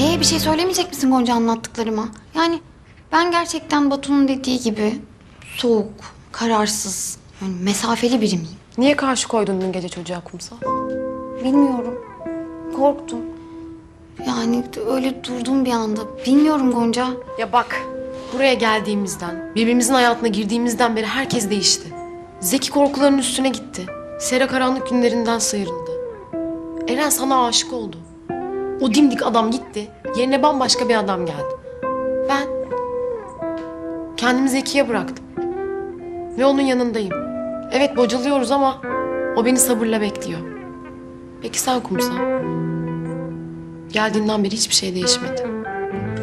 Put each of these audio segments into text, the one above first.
Ee bir şey söylemeyecek misin Gonca anlattıklarıma? Yani ben gerçekten Batu'nun dediği gibi soğuk, kararsız, yani mesafeli biri miyim? Niye karşı koydun dün gece çocuğa kumsal? Bilmiyorum. Korktum. Yani öyle durdum bir anda. Bilmiyorum Gonca. Ya bak, buraya geldiğimizden, birbirimizin hayatına girdiğimizden beri herkes değişti. Zeki korkuların üstüne gitti. Sera karanlık günlerinden sıyrıldı. Eren sana aşık oldu. O dimdik adam gitti, yerine bambaşka bir adam geldi. Ben kendimi Zeki'ye bıraktım. Ve onun yanındayım. Evet bocalıyoruz ama o beni sabırla bekliyor. Peki sen kumsal? Geldiğinden beri hiçbir şey değişmedi.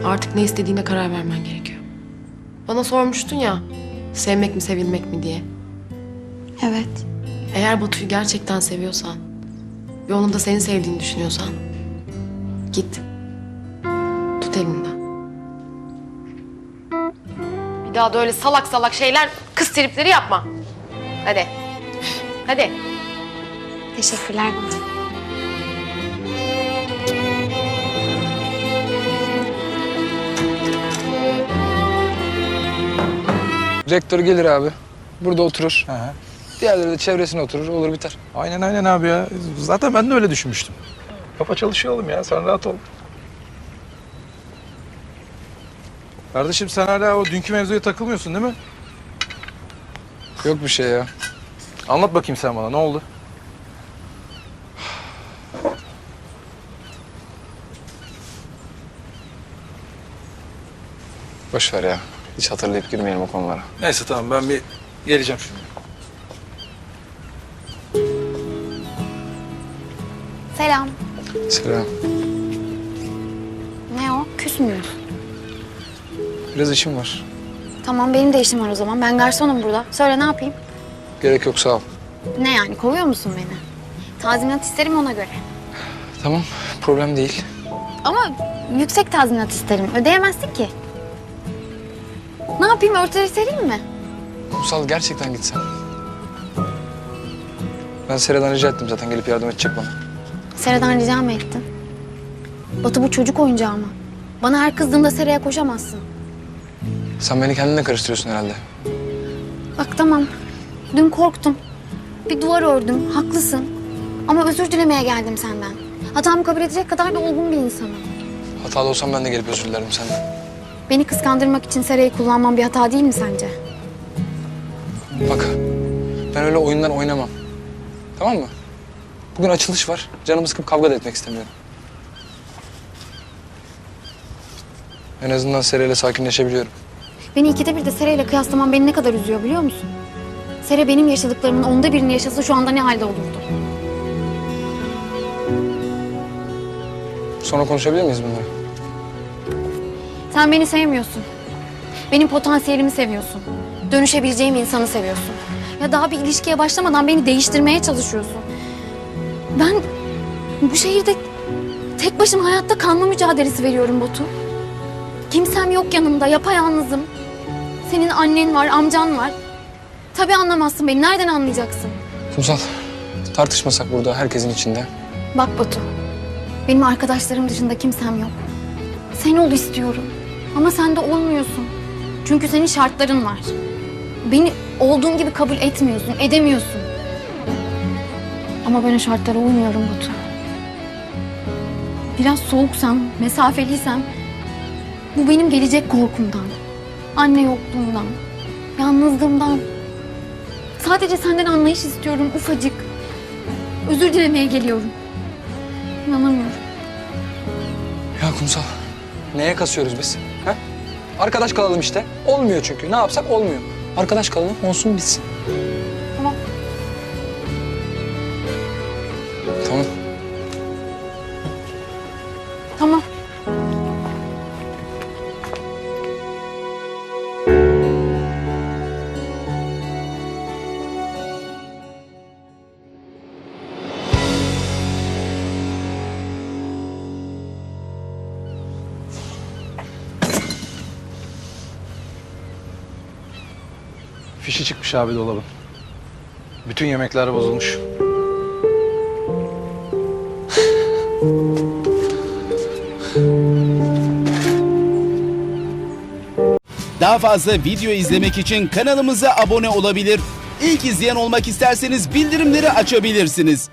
Artık ne istediğine karar vermen gerekiyor. Bana sormuştun ya, sevmek mi sevilmek mi diye. Evet. Eğer Batu'yu gerçekten seviyorsan ve onun da seni sevdiğini düşünüyorsan git. Tut elinden. Bir daha da öyle salak salak şeyler, kız tripleri yapma. Hadi. Hadi. Teşekkürler Gonca. Rektör gelir abi. Burada oturur. Diğerleri de çevresine oturur. Olur biter. Aynen aynen abi ya. Zaten ben de öyle düşünmüştüm. Kafa çalışıyor oğlum ya. Sen rahat ol. Kardeşim sen hala o dünkü mevzuya takılmıyorsun değil mi? Yok bir şey ya. Anlat bakayım sen bana ne oldu? Boş ver ya. Hiç hatırlayıp girmeyelim o konulara. Neyse tamam ben bir geleceğim şimdi. Selam. Selam. Ne o? Küs müyüz? Biraz işim var. Tamam benim de işim var o zaman. Ben garsonum burada. Söyle ne yapayım? Gerek yok sağ ol. Ne yani kovuyor musun beni? Tazminat isterim ona göre. Tamam. Problem değil. Ama yüksek tazminat isterim. Ödeyemezsin ki. Ne yapayım örtüleri sereyim mi? Kumsal gerçekten gitsen. Ben Sera'dan rica ettim zaten gelip yardım edecek bana. Sera'dan rica mı ettin? Batu bu çocuk oyuncağı mı? Bana her kızdığında Sera'ya koşamazsın. Sen beni kendine karıştırıyorsun herhalde. Bak tamam. Dün korktum. Bir duvar ördüm. Haklısın. Ama özür dilemeye geldim senden. Hatamı kabul edecek kadar da olgun bir insanım. Hatalı olsam ben de gelip özür dilerim senden. Beni kıskandırmak için Sera'yı kullanmam bir hata değil mi sence? Bak ben öyle oyunlar oynamam. Tamam mı? Bugün açılış var. Canımı sıkıp kavga da etmek istemiyorum. En azından Sera'yla sakinleşebiliyorum. Beni ikide bir de Sera ile kıyaslaman beni ne kadar üzüyor biliyor musun? Sera benim yaşadıklarımın onda birini yaşasa şu anda ne halde olurdu? Sonra konuşabilir miyiz bunları? Sen beni sevmiyorsun. Benim potansiyelimi seviyorsun. Dönüşebileceğim insanı seviyorsun. Ya daha bir ilişkiye başlamadan beni değiştirmeye çalışıyorsun. Ben bu şehirde tek başıma hayatta kalma mücadelesi veriyorum Batu. Kimsem yok yanımda, yapayalnızım. Senin annen var, amcan var. Tabii anlamazsın beni, nereden anlayacaksın? Kumsal, tartışmasak burada herkesin içinde. Bak Batu, benim arkadaşlarım dışında kimsem yok. Sen ol istiyorum. Ama sen de olmuyorsun. Çünkü senin şartların var. Beni olduğum gibi kabul etmiyorsun, edemiyorsun. Ama ben o şartlara uymuyorum Batu. Biraz soğuksam, mesafeliysem bu benim gelecek korkumdan. Anne yokluğundan, yalnızlığımdan. Sadece senden anlayış istiyorum ufacık. Özür dilemeye geliyorum. İnanamıyorum. Ya Kumsal, neye kasıyoruz biz? Ha? Arkadaş kalalım işte. Olmuyor çünkü. Ne yapsak olmuyor. Arkadaş kalalım, olsun bitsin. Tamam. Fişi çıkmış abi dolabın. Bütün yemekler bozulmuş. Daha fazla video izlemek için kanalımıza abone olabilir. İlk izleyen olmak isterseniz bildirimleri açabilirsiniz.